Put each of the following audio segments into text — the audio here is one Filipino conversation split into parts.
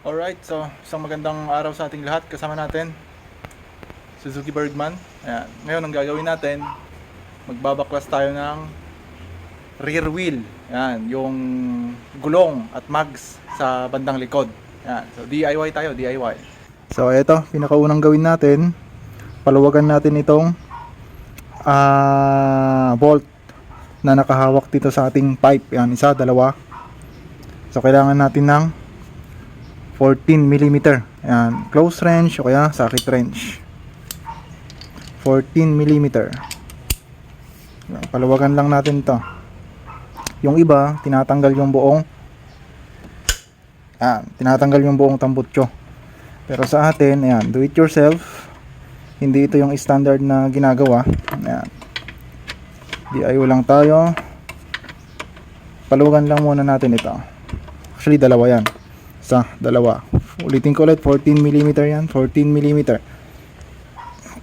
Alright, so isang magandang araw sa ating lahat. Kasama natin Suzuki Bergman. Ayan. Ngayon ang gagawin natin, magbabaklas tayo ng rear wheel. Ayan, yung gulong at mags sa bandang likod. Ayan. So DIY tayo, DIY. So ito, pinakaunang gawin natin, paluwagan natin itong ah bolt na nakahawak dito sa ating pipe. Yan, isa, dalawa. So kailangan natin ng 14 mm. Ayan, close range o kaya socket range. 14 mm. Ayan, Paluwagan lang natin to. Yung iba, tinatanggal yung buong Ayan, tinatanggal yung buong tambutso. Pero sa atin, ayan, do it yourself. Hindi ito yung standard na ginagawa. Ayan. DIY lang tayo. Paluwagan lang muna natin ito. Actually, dalawa yan. Isa, dalawa. Ulitin ko ulit, 14 mm yan. 14 mm.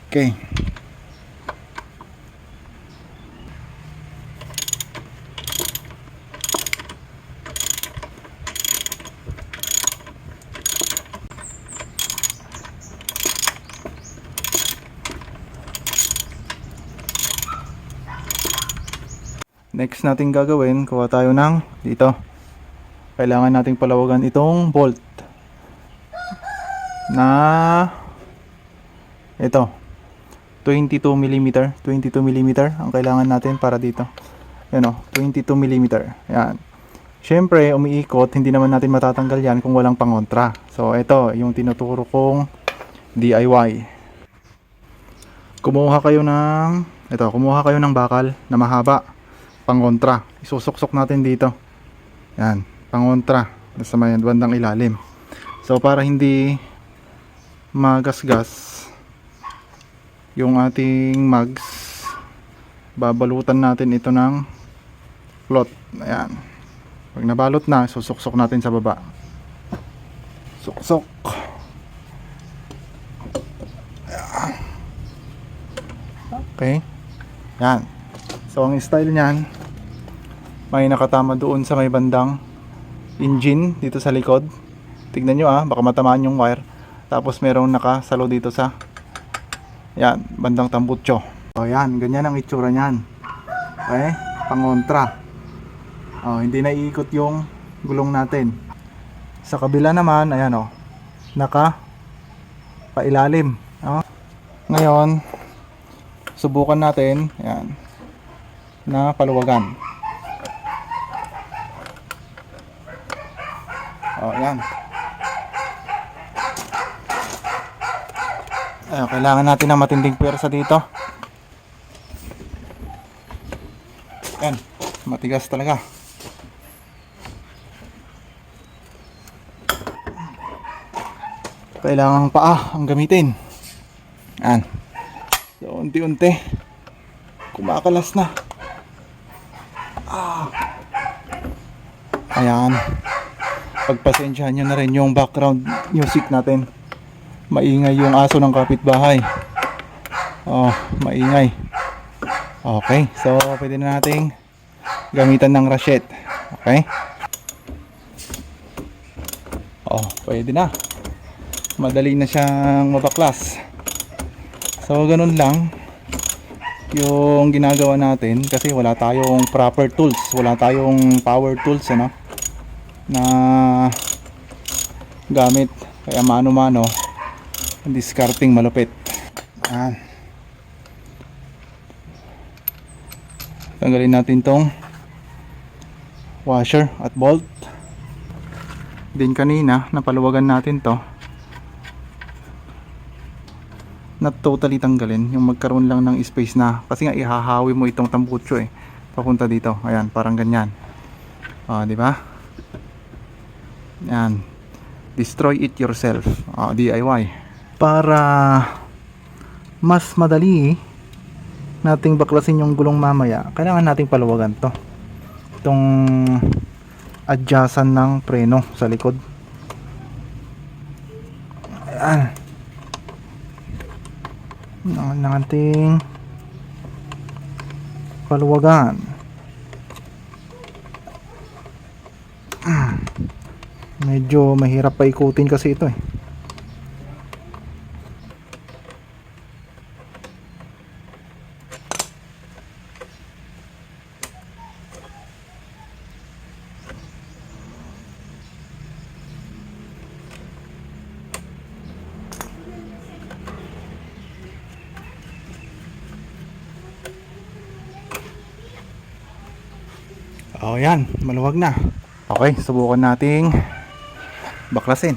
Okay. Next natin gagawin, kuha tayo ng dito. Kailangan nating palawagan itong bolt na ito. 22 mm 22 mm ang kailangan natin para dito. Yan o 22 mm yan. Syempre umiikot hindi naman natin matatanggal yan kung walang pangontra. So ito yung tinuturo kong DIY kumuha kayo ng ito kumuha kayo ng bakal na mahaba. Pangontra. Isusuksok natin dito. Yan pangontra sa may bandang ilalim. So para hindi magasgas yung ating mags babalutan natin ito ng cloth. Ayan. Pag nabalot na susuksok natin sa baba. Suksok. Ayan. okay. Yan so ang style niyan may nakatama doon sa may bandang engine dito sa likod tignan nyo ah baka matamaan yung wire tapos merong nakasalo dito sa yan, bandang tambutso. O yan, ganyan ang itsura niyan. Okay? Pangontra. O, hindi na iikot yung gulong natin. Sa kabila naman, ayan o. Naka pailalim. O. Ngayon, subukan natin, ayan, na paluwagan. O, yan. Ayun, kailangan natin ng matinding pwersa dito. Yan, matigas talaga. Kailangan paa ang gamitin. Yan. So, unti-unti. Kumakalas na. Ah. Ayan. Pagpasensyahan nyo na rin yung background music natin maingay yung aso ng kapitbahay. Oh, maingay. Okay, so pwede na nating gamitan ng rachet. Okay? Oh, pwede na. Madali na siyang mabaklas. So, ganun lang yung ginagawa natin kasi wala tayong proper tools. Wala tayong power tools, ano? Na gamit. Kaya mano-mano discarding malupit. Ayan. tanggalin natin tong washer at bolt. Din kanina napaluwagan natin to. Not totally tanggalin. Yung magkaroon lang ng space na kasi nga ihahawi mo itong tambutso eh. Papunta dito. Ayan parang ganyan. Ah di ba yan. Destroy it yourself. Ah, DIY para mas madali nating baklasin yung gulong mamaya kailangan nating paluwagan to. Itong adjacent ng preno sa likod. Ayan. Kailangan nating paluwagan Medyo mahirap pa ikutin kasi ito eh. Oh, yan. Maluwag na. Okay, subukan nating baklasin.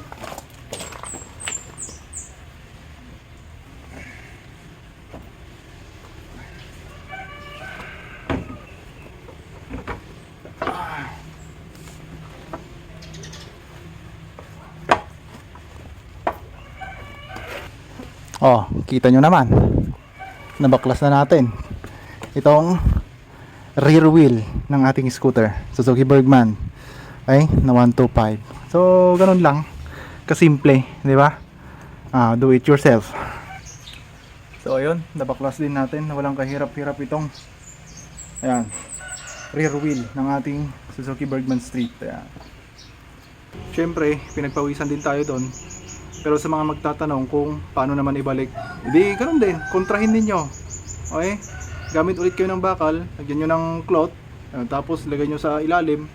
Oh, kita nyo naman. Nabaklas na natin. Itong rear wheel ng ating scooter Suzuki Bergman ay na 125 so ganun lang. Kasimple di ba? Ah, do it yourself. So ayun. Nabaklas din natin na walang kahirap-hirap itong ayan rear wheel ng ating Suzuki Bergman Street. Ayan. Syempre pinagpawisan din tayo doon pero sa mga magtatanong kung paano naman ibalik hindi ganun din. Kontrahin ninyo. Okay? Gamit ulit kayo ng bakal, lagyan nyo ng cloth, tapos lagay nyo sa ilalim,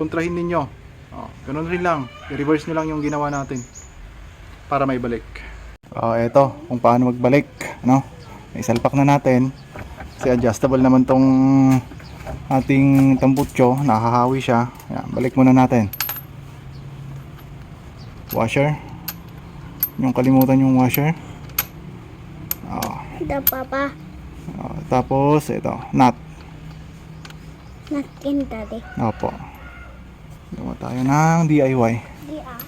kontrahin ninyo. Oh, ganun rin lang, i-reverse nyo lang yung ginawa natin para may balik. Oh, eto, kung paano magbalik, no? May salpak na natin. Kasi adjustable naman tong ating tambutso, nakahawi siya. Yan, balik muna natin. Washer. Yung kalimutan yung washer. Oh, The papa, oh, tapos ito, nut. not in daddy. Opo. Gawa tayo ng DIY. Di ah.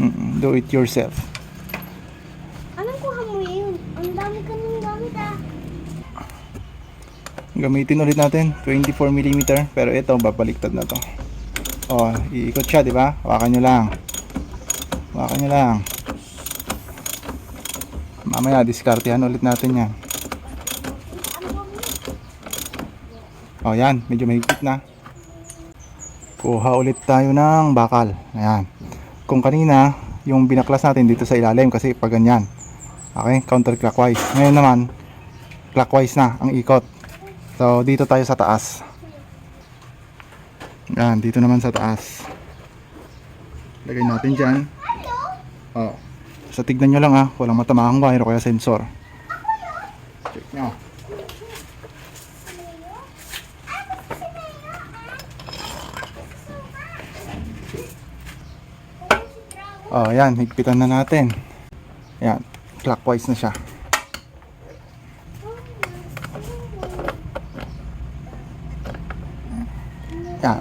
Mm-mm, do it yourself. Anong kuha mo yun? Ang dami ka nang gamit ah. Gamitin ulit natin 24mm pero ito babaliktad na to. Oh, iikot siya, di ba? Hawakan nyo lang. Hawakan nyo lang. Mamaya diskartehan ulit natin 'yan. Oh, yan, medyo mahigpit na. Kuha ulit tayo ng bakal. Ayan. Kung kanina, yung binaklas natin dito sa ilalim kasi pag ganyan. Okay, counterclockwise. Ngayon naman, clockwise na ang ikot. So, dito tayo sa taas. Yan, dito naman sa taas. Lagay natin dyan. Oh. So, tignan nyo lang ha. Walang matamahang wire o kaya sensor. Check nyo. Oh, yan. Higpitan na natin. Yan. Clockwise na siya. Yan.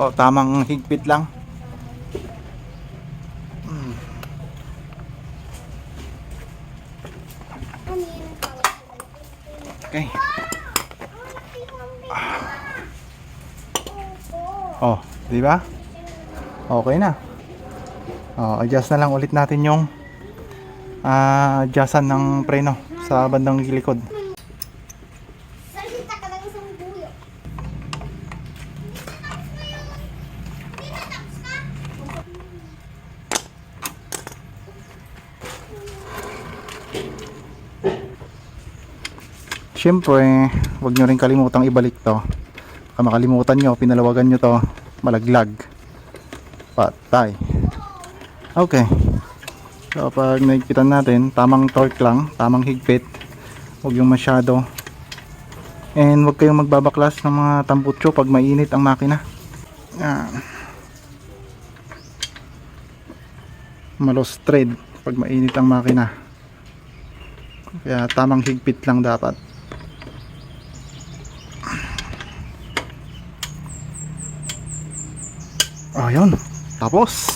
O, tamang higpit lang. Okay. Oh, di ba? Okay na. Oh, adjust na lang ulit natin yung ah adjustan ng preno sa bandang likod. Siyempre, wag nyo rin kalimutang ibalik to. Baka makalimutan nyo, pinalawagan nyo to, malaglag. Patay. Okay. So, pag naigpitan natin, tamang torque lang, tamang higpit. Huwag yung masyado. And huwag kayong magbabaklas ng mga tambutso pag mainit ang makina. Yan. Malos thread pag mainit ang makina. Kaya tamang higpit lang dapat. Ayun. Tapos.